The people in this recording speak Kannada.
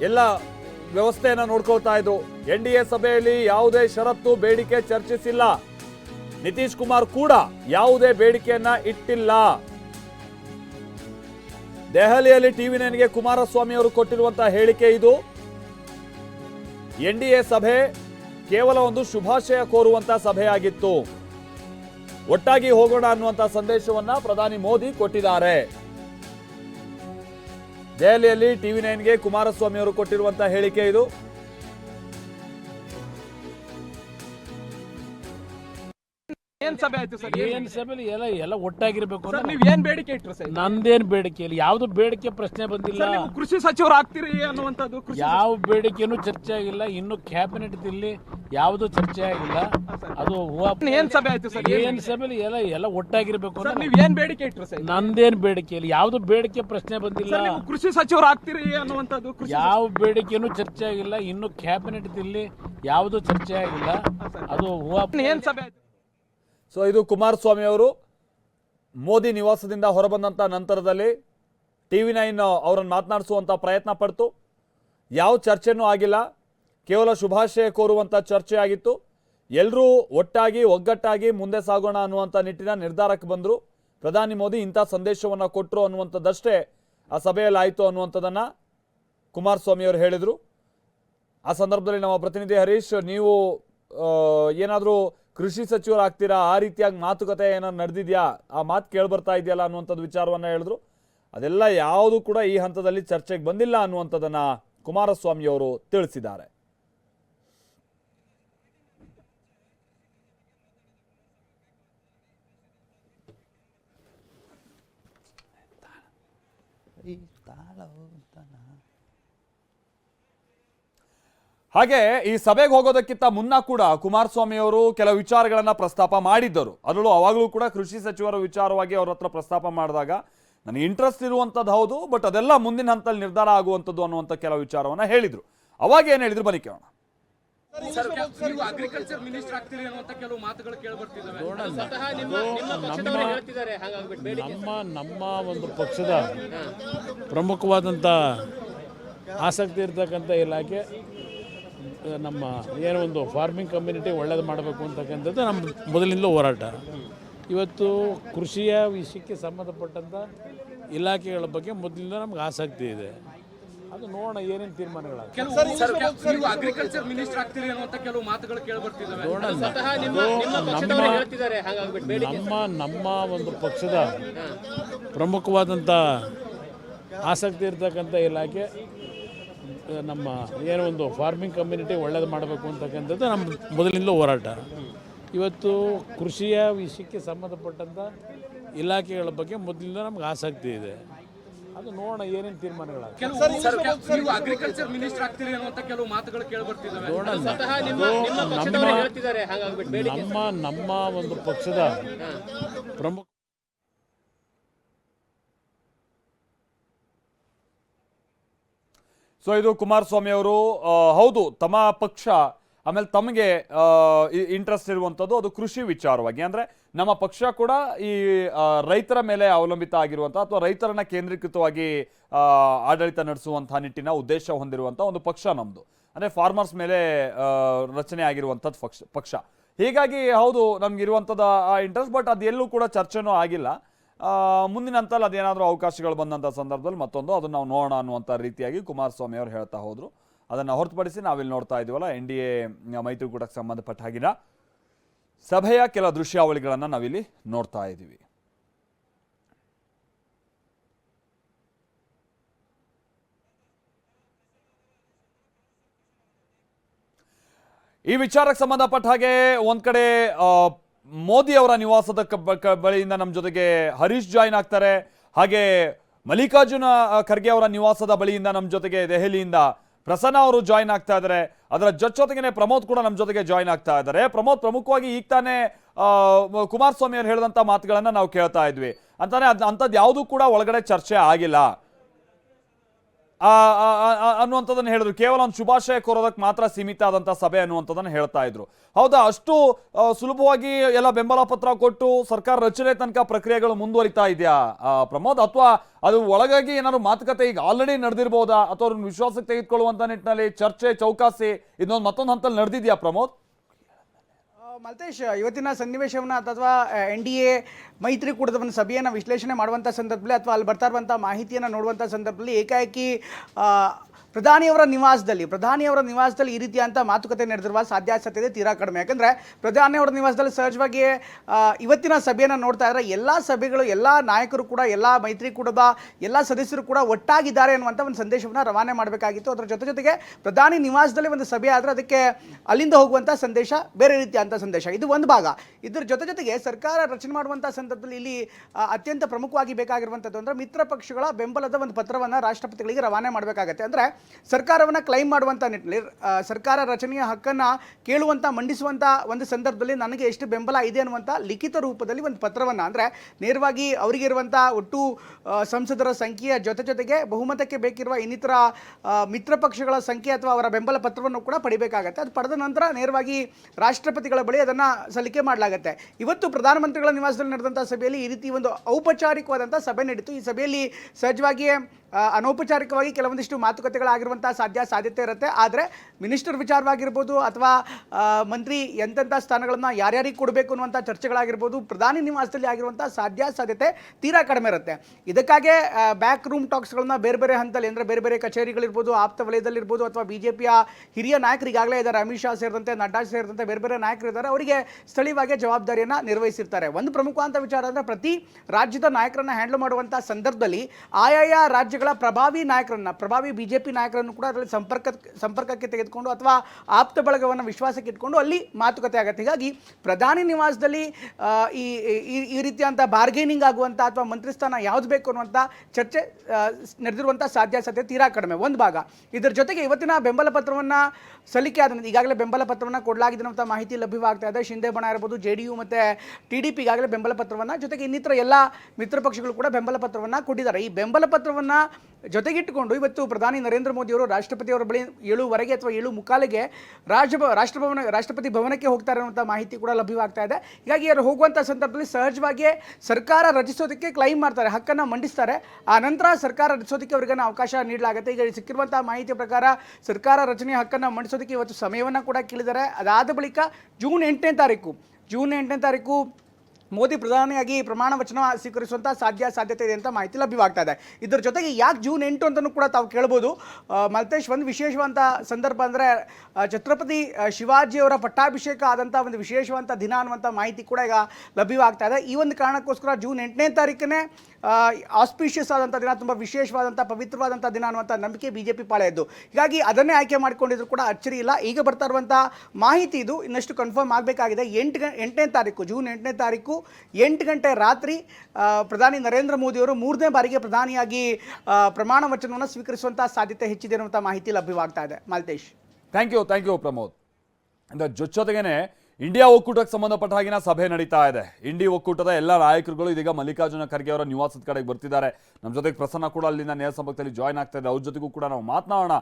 ಎಲ್ಲ ವ್ಯವಸ್ಥೆಯನ್ನು ನೋಡ್ಕೊಳ್ತಾ ಇದ್ರು. ಎನ್ ಡಿ ಎ ಸಭೆಯಲ್ಲಿ ಯಾವುದೇ ಷರತ್ತು, ಬೇಡಿಕೆ ಚರ್ಚಿಸಿಲ್ಲ. ನಿತೀಶ್ ಕುಮಾರ್ ಕೂಡ ಯಾವುದೇ ಬೇಡಿಕೆಯನ್ನ ಇಟ್ಟಿಲ್ಲ. ದೆಹಲಿಯಲ್ಲಿ ಟಿವಿ ನೈನ್ಗೆ ಕುಮಾರಸ್ವಾಮಿ ಅವರು ಕೊಟ್ಟಿರುವಂತಹ ಹೇಳಿಕೆ ಇದು. ಎನ್ ಡಿ ಎ ಸಭೆ ಕೇವಲ ಒಂದು ಶುಭಾಶಯ ಕೋರುವಂತ ಸಭೆಯಾಗಿತ್ತು. ಒಟ್ಟಾಗಿ ಹೋಗೋಣ ಅನ್ನುವಂತ ಸಂದೇಶವನ್ನ ಪ್ರಧಾನಿ ಮೋದಿ ಕೊಟ್ಟಿದ್ದಾರೆ. ದೆಹಲಿಯಲ್ಲಿ ಟಿವಿ ನೈನ್ಗೆ ಕುಮಾರಸ್ವಾಮಿ ಅವರು ಕೊಟ್ಟಿರುವಂತಹ ಹೇಳಿಕೆ ಇದು. ಏನ್ ಸಭೆ ಆಯ್ತು ಸರ್? ಏನ್ ಸಭೆಯಲ್ಲಿ ಎಲ್ಲ ಎಲ್ಲ ಒಟ್ಟಾಗಿರ್ಬೇಕು ಸರ್ ನೀವ್ ಏನ್ ಬೇಡಿಕೆ ಇಟ್ರು ಸರ್? ನಂದೇನ್ ಬೇಡಿಕೆ ಇಲ್ಲ. ಯಾವ್ದು ಬೇಡಿಕೆ ಪ್ರಶ್ನೆ ಬಂದಿಲ್ಲ. ನೀವು ಕೃಷಿ ಸಚಿವರು ಆಗ್ತೀರಿ ಅನ್ನುವಂಥದ್ದು ಕೃಷಿ ಯಾವ ಬೇಡಿಕೆನೂ ಚರ್ಚೆ ಆಗಿಲ್ಲ. ಇನ್ನು ಕ್ಯಾಬಿನೆಟ್ ಇಲ್ಲಿ ಯಾವುದು ಚರ್ಚೆ ಆಗಿಲ್ಲ. ಅದು ಏನ್ ಸಭೆ ಆಯ್ತು ಸರ್? ಏನ್ ಸಭೆಲಿ ಎಲ್ಲ ಎಲ್ಲ ಒಟ್ಟಾಗಿರ್ಬೇಕು ಸರ್ ನೀವ್ ಏನ್ ಬೇಡಿಕೆ ಇಟ್ರು ಸರ್? ನಂದೇನ್ ಬೇಡಿಕೆ ಇಲ್ಲ. ಯಾವ್ದು ಬೇಡಿಕೆ ಪ್ರಶ್ನೆ ಬಂದಿಲ್ಲ. ನೀವು ಕೃಷಿ ಸಚಿವರು ಆಗ್ತೀರಿ ಅನ್ನುವಂಥದ್ದು ಯಾವ ಬೇಡಿಕೆನೂ ಚರ್ಚೆ ಆಗಿಲ್ಲ. ಇನ್ನು ಕ್ಯಾಬಿನೆಟ್ ಇಲ್ಲಿ ಯಾವುದು ಚರ್ಚೆ ಆಗಿಲ್ಲ. ಅದು ಏನ್ ಸಭೆ ಆಯ್ತು? ಸೊ ಇದು ಕುಮಾರಸ್ವಾಮಿ ಅವರು ಮೋದಿ ನಿವಾಸದಿಂದ ಹೊರಬಂದಂಥ ನಂತರದಲ್ಲಿ ಟಿ ವಿ ನೈನ್ ಅವರನ್ನು ಮಾತನಾಡಿಸುವಂಥ ಪ್ರಯತ್ನ ಪಡ್ತು. ಯಾವ ಚರ್ಚೆನೂ ಆಗಿಲ್ಲ. ಕೇವಲ ಶುಭಾಶಯ ಕೋರುವಂಥ ಚರ್ಚೆ ಆಗಿತ್ತು. ಎಲ್ಲರೂ ಒಟ್ಟಾಗಿ, ಒಗ್ಗಟ್ಟಾಗಿ ಮುಂದೆ ಸಾಗೋಣ ಅನ್ನುವಂಥ ನಿಟ್ಟಿನ ನಿರ್ಧಾರಕ್ಕೆ ಬಂದರು. ಪ್ರಧಾನಿ ಮೋದಿ ಇಂಥ ಸಂದೇಶವನ್ನು ಕೊಟ್ಟರು ಅನ್ನುವಂಥದ್ದಷ್ಟೇ ಆ ಸಭೆಯಲ್ಲಿ ಆಯಿತು ಅನ್ನುವಂಥದ್ದನ್ನು ಕುಮಾರಸ್ವಾಮಿ ಅವರು ಹೇಳಿದರು. ಆ ಸಂದರ್ಭದಲ್ಲಿ ನಮ್ಮ ಪ್ರತಿನಿಧಿ ಹರೀಶ್, ನೀವು ಏನಾದರೂ ಕೃಷಿ ಸಚಿವರಾಗ್ತೀರಾ? ಆ ರೀತಿಯಾಗಿ ಮಾತುಕತೆ ಏನಾದ್ರು ನಡೆದಿದ್ಯಾ? ಆ ಮಾತು ಕೇಳ್ಬರ್ತಾ ಇದೆಯಲ್ಲ ಅನ್ನುವಂಥದ್ದು ವಿಚಾರವನ್ನು ಹೇಳಿದ್ರು. ಅದೆಲ್ಲ ಯಾವುದು ಕೂಡ ಈ ಹಂತದಲ್ಲಿ ಚರ್ಚೆಗೆ ಬಂದಿಲ್ಲ ಅನ್ನುವಂಥದ್ದನ್ನು ಕುಮಾರಸ್ವಾಮಿ ಅವರು ತಿಳಿಸಿದ್ದಾರೆ. ಹಾಗೆ ಈ ಸಭೆಗೆ ಹೋಗೋದಕ್ಕಿಂತ ಮುನ್ನ ಕೂಡ ಕುಮಾರಸ್ವಾಮಿ ಅವರು ಕೆಲವು ವಿಚಾರಗಳನ್ನ ಪ್ರಸ್ತಾಪ ಮಾಡಿದ್ದರು. ಅದರಲ್ಲೂ ಅವಾಗಲೂ ಕೂಡ ಕೃಷಿ ಸಚಿವರ ವಿಚಾರವಾಗಿ ಅವ್ರ ಹತ್ರ ಪ್ರಸ್ತಾಪ ಮಾಡಿದಾಗ ನನಗೆ ಇಂಟ್ರೆಸ್ಟ್ ಇರುವಂಥದ್ದು ಹೌದು ಬಟ್ ಅದೆಲ್ಲ ಮುಂದಿನ ಹಂತದಲ್ಲಿ ನಿರ್ಧಾರ ಆಗುವಂಥದ್ದು ಅನ್ನುವಂಥ ಕೆಲವು ವಿಚಾರವನ್ನ ಹೇಳಿದ್ರು. ಅವಾಗ ಏನು ಹೇಳಿದ್ರು ಬನ್ನಿ ಕೇಳೋಣ. ನೀವು ಅಗ್ರಿಕಲ್ಚರ್ ಮಿನಿಸ್ಟರ್ ಆಗ್ತೀರಿ ಅನ್ನುವಂಥ ಕೆಲವು ಮಾತುಗಳು ಕೇಳ್ಬರ್ತಿದ್ದಾವೆ ನಮ್ಮ ನಮ್ಮ ಒಂದು ಪಕ್ಷದ ಪ್ರಮುಖವಾದಂಥ ಆಸಕ್ತಿ ಇರ್ತಕ್ಕಂಥ ಇಲಾಖೆ ನಮ್ಮ ಏನೋ ಒಂದು ಫಾರ್ಮಿಂಗ್ ಕಮ್ಯುನಿಟಿ ಒಳ್ಳೇದು ಮಾಡಬೇಕು ಅಂತಕ್ಕಂಥದ್ದು ನಮ್ಮ ಮೊದಲಿಂದಲೂ ಹೋರಾಟ. ಇವತ್ತು ಕೃಷಿಯ ವಿಷಯಕ್ಕೆ ಸಂಬಂಧಪಟ್ಟಂಥ ಇಲಾಖೆಗಳ ಬಗ್ಗೆ ಮೊದಲಿಂದ ನಮ್ಗೆ ಆಸಕ್ತಿ ಇದೆ. ಅದು ನೋಡೋಣ ಏನೇನು ತೀರ್ಮಾನಗಳ ಕೆಲವು ನೀವು ಅಗ್ರಿಕಲ್ಚರ್ ಮಿನಿಸ್ಟರ್ ಆಗ್ತೀರಿ ಅನ್ನುವಂಥ ಕೆಲವು ಮಾತುಗಳು ಕೇಳ್ಬರ್ತಿದ್ದಾವೆ. ನಮ್ಮ ನಮ್ಮ ನಮ್ಮ ಒಂದು ಪಕ್ಷದ ಪ್ರಮುಖವಾದಂಥ ಆಸಕ್ತಿ ಇರ್ತಕ್ಕಂಥ ಇಲಾಖೆ ನಮ್ಮ ಏನೋ ಒಂದು ಫಾರ್ಮಿಂಗ್ ಕಮ್ಯುನಿಟಿ ಒಳ್ಳೇದು ಮಾಡಬೇಕು ಅಂತಕ್ಕಂಥದ್ದು ನಮ್ಮ ಮೊದಲಿಂದಲೂ ಹೋರಾಟ. ಇವತ್ತು ಕೃಷಿಯ ವಿಷಯಕ್ಕೆ ಸಂಬಂಧಪಟ್ಟಂಥ ಇಲಾಖೆಗಳ ಬಗ್ಗೆ ಮೊದಲಿಂದ ನಮ್ಗೆ ಆಸಕ್ತಿ ಇದೆ. ಅದು ನೋಡೋಣ ಏನೇನು ತೀರ್ಮಾನಗಳ ಕೆಲವು ನೀವು ಅಗ್ರಿಕಲ್ಚರ್ ಮಿನಿಸ್ಟರ್ ಆಗ್ತೀರಿ ಅನ್ನುವಂಥ ಕೆಲವು ಮಾತುಗಳು ಕೇಳ್ಬರ್ತಿದ್ದಾವೆ. ನಮ್ಮ ನಮ್ಮ ನಮ್ಮ ಒಂದು ಪಕ್ಷದ ಪ್ರಮುಖ ಸೊ ಇದು ಕುಮಾರಸ್ವಾಮಿ ಅವರು ಹೌದು, ತಮ್ಮ ಪಕ್ಷ, ಆಮೇಲೆ ತಮಗೆ ಇಂಟ್ರೆಸ್ಟ್ ಇರುವಂಥದ್ದು ಅದು ಕೃಷಿ ವಿಚಾರವಾಗಿ. ಅಂದರೆ ನಮ್ಮ ಪಕ್ಷ ಕೂಡ ಈ ರೈತರ ಮೇಲೆ ಅವಲಂಬಿತ ಆಗಿರುವಂಥ ಅಥವಾ ರೈತರನ್ನ ಕೇಂದ್ರೀಕೃತವಾಗಿ ಆಡಳಿತ ನಡೆಸುವಂತಹ ನಿಟ್ಟಿನ ಉದ್ದೇಶ ಹೊಂದಿರುವಂಥ ಒಂದು ಪಕ್ಷ ನಮ್ಮದು ಅಂದರೆ ಫಾರ್ಮರ್ಸ್ ಮೇಲೆ ರಚನೆ ಆಗಿರುವಂಥದ್ದು ಪಕ್ಷ ಪಕ್ಷ. ಹೀಗಾಗಿ ಹೌದು ನಮ್ಗಿರುವಂಥದ್ದು ಆ ಇಂಟ್ರೆಸ್ಟ್ ಬಟ್ ಅದು ಎಲ್ಲೂ ಕೂಡ ಚರ್ಚೆನೂ ಆಗಿಲ್ಲ. ಮುಂದಿನ ಹಂತಲ್ಲಿ ಅದೇನಾದರೂ ಅವಕಾಶಗಳು ಬಂದಂಥ ಸಂದರ್ಭದಲ್ಲಿ ಮತ್ತೊಂದು, ಅದನ್ನು ನಾವು ನೋಡೋಣ ಅನ್ನುವಂಥ ರೀತಿಯಾಗಿ ಕುಮಾರಸ್ವಾಮಿ ಅವರು ಹೇಳ್ತಾ ಹೋದರು. ಅದನ್ನು ಹೊರತುಪಡಿಸಿ ನಾವಿಲ್ಲಿ ನೋಡ್ತಾ ಇದ್ದೀವಲ್ಲ, ಎನ್ ಡಿ ಎ, ಮೈತ್ರಿಕೂಟಕ್ಕೆ ಸಂಬಂಧಪಟ್ಟ ಹಾಗಿನ ಸಭೆಯ ಕೆಲ ದೃಶ್ಯಾವಳಿಗಳನ್ನು ನಾವಿಲ್ಲಿ ನೋಡ್ತಾ ಇದ್ದೀವಿ. ಈ ವಿಚಾರಕ್ಕೆ ಸಂಬಂಧಪಟ್ಟ ಹಾಗೆ ಒಂದು ಕಡೆ ಮೋದಿ ಅವರ ನಿವಾಸದ ಬಳಿಯಿಂದ ನಮ್ಮ ಜೊತೆಗೆ ಹರೀಶ್ ಜಾಯ್ನ್ ಆಗ್ತಾರೆ. ಹಾಗೆ ಮಲ್ಲಿಕಾರ್ಜುನ ಖರ್ಗೆ ಅವರ ನಿವಾಸದ ಬಳಿಯಿಂದ ನಮ್ಮ ಜೊತೆಗೆ ದೆಹಲಿಯಿಂದ ಪ್ರಸನ್ನ ಅವರು ಜಾಯ್ನ್ ಆಗ್ತಾ ಇದ್ದಾರೆ. ಅದರ ಜೊತೆಗೆ ಪ್ರಮೋದ್ ಕೂಡ ನಮ್ಮ ಜೊತೆಗೆ ಜಾಯ್ನ್ ಆಗ್ತಾ ಇದ್ದಾರೆ. ಪ್ರಮೋದ್ ಪ್ರಮುಖವಾಗಿ ಈಗ ತಾನೇ ಕುಮಾರಸ್ವಾಮಿ ಅವರು ಹೇಳಿದಂಥ ಮಾತುಗಳನ್ನು ನಾವು ಕೇಳ್ತಾ ಇದ್ವಿ. ಅಂತಾನೆ ಅದು ಅಂಥದ್ದು ಯಾವುದೂ ಕೂಡ ಒಳಗಡೆ ಚರ್ಚೆ ಆಗಿಲ್ಲ. ಅನ್ನುವಂಥದ್ದನ್ನು ಹೇಳಿದ್ರು. ಕೇವಲ ಒಂದು ಶುಭಾಶಯ ಕೋರೋದಕ್ಕೆ ಮಾತ್ರ ಸೀಮಿತ ಆದಂಥ ಸಭೆ ಅನ್ನುವಂಥದ್ದನ್ನು ಹೇಳ್ತಾ ಇದ್ರು. ಹೌದಾ? ಅಷ್ಟು ಸುಲಭವಾಗಿ ಎಲ್ಲ ಬೆಂಬಲ ಪತ್ರ ಕೊಟ್ಟು ಸರ್ಕಾರ ರಚನೆ ತನಕ ಪ್ರಕ್ರಿಯೆಗಳು ಮುಂದುವರಿತಾ ಇದೆಯಾ? ಪ್ರಮೋದ್? ಅಥವಾ ಅದು ಒಳಗಾಗಿ ಏನಾದ್ರು ಮಾತುಕತೆ ಈಗ ಆಲ್ರೆಡಿ ನಡೆದಿರ್ಬೋದಾ? ಅಥವಾ ಅವ್ರನ್ನ ವಿಶ್ವಾಸಕ್ಕೆ ತೆಗೆದುಕೊಳ್ಳುವಂತ ನಿಟ್ಟಿನಲ್ಲಿ ಚರ್ಚೆ, ಚೌಕಾಸಿ ಇದೊಂದು ಮತ್ತೊಂದು ಹಂತದಲ್ಲಿ ನಡೆದಿದೆಯಾ ಪ್ರಮೋದ್? ಮಲ್ತೇಶ್, ಇವತ್ತಿನ ಸನ್ನಿವೇಶವನ್ನು ಅಥವಾ ಎನ್ ಡಿ ಎ ಮೈತ್ರಿಕೂಟದ ಒಂದು ಸಭೆಯನ್ನು ವಿಶ್ಲೇಷಣೆ ಮಾಡುವಂಥ ಸಂದರ್ಭದಲ್ಲಿ ಅಥವಾ ಅಲ್ಲಿ ಬರ್ತಾ ಇರುವಂಥ ಮಾಹಿತಿಯನ್ನು ನೋಡುವಂಥ ಸಂದರ್ಭದಲ್ಲಿ ಏಕಾಏಕಿ ಪ್ರಧಾನಿಯವರ ನಿವಾಸದಲ್ಲಿ ಪ್ರಧಾನಿಯವರ ನಿವಾಸದಲ್ಲಿ ಈ ರೀತಿಯಂಥ ಮಾತುಕತೆ ನಡೆದಿರುವ ಸಾಧ್ಯಾಸಾಧ್ಯತೆ ತೀರಾ ಕಡಿಮೆ. ಯಾಕಂದರೆ ಪ್ರಧಾನಿಯವರ ನಿವಾಸದಲ್ಲಿ ಸಹಜವಾಗಿ ಇವತ್ತಿನ ಸಭೆಯನ್ನು ನೋಡ್ತಾ ಇದ್ರೆ ಎಲ್ಲ ಸಭೆಗಳು, ಎಲ್ಲ ನಾಯಕರು ಕೂಡ, ಎಲ್ಲ ಮೈತ್ರಿಕೂಟದ ಎಲ್ಲ ಸದಸ್ಯರು ಕೂಡ ಒಟ್ಟಾಗಿದ್ದಾರೆ ಅನ್ನುವಂಥ ಒಂದು ಸಂದೇಶವನ್ನು ರವಾನೆ ಮಾಡಬೇಕಾಗಿತ್ತು. ಅದರ ಜೊತೆ ಜೊತೆಗೆ ಪ್ರಧಾನಿ ನಿವಾಸದಲ್ಲಿ ಒಂದು ಸಭೆ ಆದರೆ ಅದಕ್ಕೆ ಅಲ್ಲಿಂದ ಹೋಗುವಂಥ ಸಂದೇಶ ಬೇರೆ ರೀತಿಯಂಥ ಸಂದೇಶ. ಇದು ಒಂದು ಭಾಗ. ಇದ್ರ ಜೊತೆ ಜೊತೆಗೆ ಸರ್ಕಾರ ರಚನೆ ಮಾಡುವಂಥ ಸಂದರ್ಭದಲ್ಲಿ ಇಲ್ಲಿ ಅತ್ಯಂತ ಪ್ರಮುಖವಾಗಿ ಬೇಕಾಗಿರುವಂಥದ್ದು ಅಂದರೆ ಮಿತ್ರ ಪಕ್ಷಗಳ ಬೆಂಬಲದ ಒಂದು ಪತ್ರವನ್ನು ರಾಷ್ಟ್ರಪತಿಗಳಿಗೆ ರವಾನೆ ಮಾಡಬೇಕಾಗತ್ತೆ. ಅಂದರೆ ಸರ್ಕಾರವನ್ನು ಕ್ಲೈಮ್ ಮಾಡುವಂಥ ನಿಟ್ಟಿನಲ್ಲಿ ಸರ್ಕಾರ ರಚನೆಯ ಹಕ್ಕನ್ನು ಕೇಳುವಂಥ ಮಂಡಿಸುವಂಥ ಒಂದು ಸಂದರ್ಭದಲ್ಲಿ ನನಗೆ ಎಷ್ಟು ಬೆಂಬಲ ಇದೆ ಅನ್ನುವಂಥ ಲಿಖಿತ ರೂಪದಲ್ಲಿ ಒಂದು ಪತ್ರವನ್ನು, ಅಂದರೆ ನೇರವಾಗಿ ಅವರಿಗಿರುವಂಥ ಒಟ್ಟು ಸಂಸದರ ಸಂಖ್ಯೆಯ ಜೊತೆ ಜೊತೆಗೆ ಬಹುಮತಕ್ಕೆ ಬೇಕಿರುವ ಇನ್ನಿತರ ಮಿತ್ರ ಪಕ್ಷಗಳ ಸಂಖ್ಯೆ ಅಥವಾ ಅವರ ಬೆಂಬಲ ಪತ್ರವನ್ನು ಕೂಡ ಪಡಿಬೇಕಾಗತ್ತೆ. ಅದು ಪಡೆದ ನಂತರ ನೇರವಾಗಿ ರಾಷ್ಟ್ರಪತಿಗಳ ಬಳಿ ಅದನ್ನು ಸಲ್ಲಿಕೆ ಮಾಡಲಾಗುತ್ತೆ. ಇವತ್ತು ಪ್ರಧಾನಮಂತ್ರಿಗಳ ನಿವಾಸದಲ್ಲಿ ನಡೆದಂಥ ಸಭೆಯಲ್ಲಿ ಈ ರೀತಿ ಒಂದು ಔಪಚಾರಿಕವಾದಂಥ ಸಭೆ ನಡೀತು. ಈ ಸಭೆಯಲ್ಲಿ ಸಹಜವಾಗಿಯೇ ಅನೌಪಚಾರಿಕವಾಗಿ ಕೆಲವೊಂದಿಷ್ಟು ಮಾತುಕತೆಗಳಾಗಿರುವಂಥ ಸಾಧ್ಯ ಸಾಧ್ಯತೆ ಇರುತ್ತೆ. ಆದರೆ ಮಿನಿಸ್ಟರ್ ವಿಚಾರವಾಗಿರ್ಬೋದು ಅಥವಾ ಮಂತ್ರಿ ಎಂತೆಂಥ ಸ್ಥಾನಗಳನ್ನು ಯಾರ್ಯಾರಿಗೆ ಕೊಡಬೇಕು ಅನ್ನುವಂಥ ಚರ್ಚೆಗಳಾಗಿರ್ಬೋದು, ಪ್ರಧಾನಿ ನಿವಾಸದಲ್ಲಿ ಆಗಿರುವಂಥ ಸಾಧ್ಯ ಸಾಧ್ಯತೆ ತೀರಾ ಕಡಿಮೆ ಇರುತ್ತೆ. ಇದಕ್ಕಾಗೆ ಬ್ಯಾಕ್ ರೂಮ್ ಟಾಕ್ಸ್ಗಳನ್ನ ಬೇರೆ ಬೇರೆ ಹಂತದಲ್ಲಿ ಅಂದರೆ ಬೇರೆ ಬೇರೆ ಕಚೇರಿಗಳಿರ್ಬೋದು, ಆಪ್ತ ವಲಯದಲ್ಲಿರ್ಬೋದು ಅಥವಾ ಬಿ ಹಿರಿಯ ನಾಯಕರಿಗಾಗಲೇ ಇದ್ದಾರೆ ಅಮಿತ್ ಶಾ ಸೇರಿದಂತೆ, ನಡ್ಡಾ ಸೇರಿದಂತೆ ಬೇರೆ ಬೇರೆ ನಾಯಕರು ಇದ್ದಾರೆ. ಅವರಿಗೆ ಸ್ಥಳೀಯವಾಗಿ ಜವಾಬ್ದಾರಿಯನ್ನು ನಿರ್ವಹಿಸಿರ್ತಾರೆ. ಒಂದು ಪ್ರಮುಖವಾದಂಥ ವಿಚಾರ ಅಂದರೆ ಪ್ರತಿ ರಾಜ್ಯದ ನಾಯಕರನ್ನ ಹ್ಯಾಂಡಲ್ ಮಾಡುವಂಥ ಸಂದರ್ಭದಲ್ಲಿ ಆಯಾಯ ರಾಜ್ಯಗಳ ಪ್ರಭಾವಿ ನಾಯಕರನ್ನ, ಪ್ರಭಾವಿ ಬಿ ಜೆ ಪಿ ನಾಯಕರನ್ನು ಕೂಡ ಅದರಲ್ಲಿ ಸಂಪರ್ಕ ಸಂಪರ್ಕಕ್ಕೆ ತೆಗೆದುಕೊಂಡು ಅಥವಾ ಆಪ್ತ ಬಳಗವನ್ನು ವಿಶ್ವಾಸಕ್ಕೆ ಇಟ್ಕೊಂಡು ಅಲ್ಲಿ ಮಾತುಕತೆ ಆಗುತ್ತೆ. ಹೀಗಾಗಿ ಪ್ರಧಾನಿ ನಿವಾಸದಲ್ಲಿ ಈ, ಈ- ರೀತಿಯಂಥ ಬಾರ್ಗೇನಿಂಗ್ ಆಗುವಂಥ ಅಥವಾ ಮಂತ್ರಿ ಸ್ಥಾನ ಯಾವ್ದು ಬೇಕು ಅನ್ನುವಂಥ ಚರ್ಚೆ ನಡೆದಿರುವಂಥ ಸಾಧ್ಯಾಸಾಧ್ಯತೆ ತೀರಾ ಕಡಿಮೆ. ಒಂದು ಭಾಗ. ಇದರ ಜೊತೆಗೆ ಇವತ್ತಿನ ಬೆಂಬಲ ಪತ್ರವನ್ನು ಸಲ್ಲಿಕೆ ಆದ ಈಗಾಗಲೇ ಬೆಂಬಲ ಪತ್ರವನ್ನು ಕೊಡಲಾಗಿದೆ ಅಂತ ಮಾಹಿತಿ ಲಭ್ಯವಾಗ್ತಾ ಇದೆ. ಶಿಂದೆ ಬಣ ಇರ್ಬೋದು, ಜೆ ಡಿ ಯು ಮತ್ತು ಟಿ ಡಿ ಪಿ ಈಗಾಗಲೇ ಬೆಂಬಲ ಪತ್ರವನ್ನು ಜೊತೆಗೆ ಇನ್ನಿತರ ಎಲ್ಲ ಮಿತ್ರ ಪಕ್ಷಗಳು ಕೂಡ ಬೆಂಬಲ ಪತ್ರವನ್ನು ಕೊಟ್ಟಿದ್ದಾರೆ. ಈ ಬೆಂಬಲ ಪತ್ರವನ್ನು ಜೊತೆಗಿಟ್ಟುಕೊಂಡು ಇವತ್ತು ಪ್ರಧಾನಿ ನರೇಂದ್ರ ಮೋದಿಯವರು ರಾಷ್ಟ್ರಪತಿಯವರ ಬಳಿ ಏಳುವರೆಗೆ ಅಥವಾ ಏಳು ಮುಕ್ಕಾಲಿಗೆ ರಾಜಭ ರಾಷ್ಟ್ರಭವನ, ರಾಷ್ಟ್ರಪತಿ ಭವನಕ್ಕೆ ಹೋಗ್ತಾರೆ ಅನ್ನುವಂಥ ಮಾಹಿತಿ ಕೂಡ ಲಭ್ಯವಾಗ್ತಾ ಇದೆ. ಹೀಗಾಗಿ ಅವರು ಹೋಗುವಂಥ ಸಂದರ್ಭದಲ್ಲಿ ಸಹಜವಾಗಿಯೇ ಸರ್ಕಾರ ರಚಿಸೋದಕ್ಕೆ ಕ್ಲೈಮ್ ಮಾಡ್ತಾರೆ, ಹಕ್ಕನ್ನು ಮಂಡಿಸ್ತಾರೆ. ಆ ನಂತರ ಸರ್ಕಾರ ರಚಿಸೋದಕ್ಕೆ ಅವರಿಗೆ ಅವಕಾಶ ನೀಡಲಾಗುತ್ತೆ. ಈಗ ಸಿಕ್ಕಿರುವಂಥ ಮಾಹಿತಿ ಪ್ರಕಾರ ಸರ್ಕಾರ ರಚನೆಯ ಹಕ್ಕನ್ನು ಮಂಡಿಸೋದಕ್ಕೆ ಇವತ್ತು ಸಮಯವನ್ನು ಕೂಡ ಕೇಳಿದ್ದಾರೆ. ಅದಾದ ಬಳಿಕ ಜೂನ್ ಎಂಟನೇ ತಾರೀಕು, ಜೂನ್ ಎಂಟನೇ ತಾರೀಕು ಮೋದಿ ಪ್ರಧಾನಿಯಾಗಿ ಪ್ರಮಾಣ ವಚನ ಸ್ವೀಕರಿಸುವಂಥ ಸಾಧ್ಯ ಸಾಧ್ಯತೆ ಇದೆ ಅಂತ ಮಾಹಿತಿ ಲಭ್ಯವಾಗ್ತಾ ಇದೆ. ಇದರ ಜೊತೆಗೆ ಯಾಕೆ ಜೂನ್ ಎಂಟು ಅಂತಲೂ ಕೂಡ ತಾವು ಕೇಳ್ಬೋದು. ಮಲ್ತೇಶ್ ಒಂದು ವಿಶೇಷವಂತ ಸಂದರ್ಭ ಅಂದರೆ ಛತ್ರಪತಿ ಶಿವಾಜಿಯವರ ಪಟ್ಟಾಭಿಷೇಕ ಆದಂಥ ಒಂದು ವಿಶೇಷವಂತ ದಿನ ಅನ್ನುವಂಥ ಮಾಹಿತಿ ಕೂಡ ಈಗ ಲಭ್ಯವಾಗ್ತಾ ಇದೆ. ಈ ಒಂದು ಕಾರಣಕ್ಕೋಸ್ಕರ ಜೂನ್ ಎಂಟನೇ ತಾರೀಕನೇ ಆಸ್ಪಿಷಿಯಸ್ ಆದಂಥ ದಿನ, ತುಂಬ ವಿಶೇಷವಾದಂಥ ಪವಿತ್ರವಾದಂಥ ದಿನ ಅನ್ನುವಂಥ ನಂಬಿಕೆ ಬಿ ಜೆ ಪಿ ಪಾಳೆಯದ್ದು ಹೀಗಾಗಿ ಅದನ್ನೇ ಆಯ್ಕೆ ಮಾಡಿಕೊಂಡಿದ್ರು ಕೂಡ ಅಚ್ಚರಿ ಇಲ್ಲ. ಈಗ ಬರ್ತಾ ಇರುವಂಥ ಮಾಹಿತಿ ಇದು. ಇನ್ನಷ್ಟು ಕನ್ಫರ್ಮ್ ಆಗಬೇಕಾಗಿದೆ. ಎಂಟು ಎಂಟನೇ ತಾರೀಕು, ಜೂನ್ ಎಂಟನೇ ತಾರೀಕು ಎಂಟು ಗಂಟೆ ರಾತ್ರಿ ಪ್ರಧಾನಿ ನರೇಂದ್ರ ಮೋದಿಯವರು ಮೂರನೇ ಬಾರಿಗೆ ಪ್ರಧಾನಿಯಾಗಿ ಪ್ರಮಾಣ ವಚನವನ್ನು ಸ್ವೀಕರಿಸುವಂಥ ಸಾಧ್ಯತೆ ಹೆಚ್ಚಿದೆ ಅನ್ನುವಂಥ ಮಾಹಿತಿ ಲಭ್ಯವಾಗ್ತಾ ಇದೆ. Malthesh. Thank you thank you Pramod. ಜೊತೆಗೇನೆ ಇಂಡಿಯಾ ಒಕ್ಕೂಟಕ್ಕೆ ಸಂಬಂಧಪಟ್ಟ ಹಾಗಿನ ಸಭೆ ನಡೀತಾ ಇದೆ. ಇಂಡಿ ಒಕ್ಕೂಟದ ಎಲ್ಲ ನಾಯಕರುಗಳು ಇದೀಗ ಮಲ್ಲಿಕಾರ್ಜುನ ಖರ್ಗೆ ಅವರ ನಿವಾಸದ ಕಡೆಗೆ ಬರ್ತಿದ್ದಾರೆ. ನಮ್ಮ ಜೊತೆಗೆ ಪ್ರಸನ್ನ ಕೂಡ ಅಲ್ಲಿಂದ ನೇರ ಸಂಪರ್ಕದಲ್ಲಿ ಜಾಯ್ನ್ ಆಗ್ತಾ ಇದೆ. ಅವ್ರ ಜೊತೆಗೂ ಕೂಡ ನಾವು ಮಾತನಾಡೋಣ.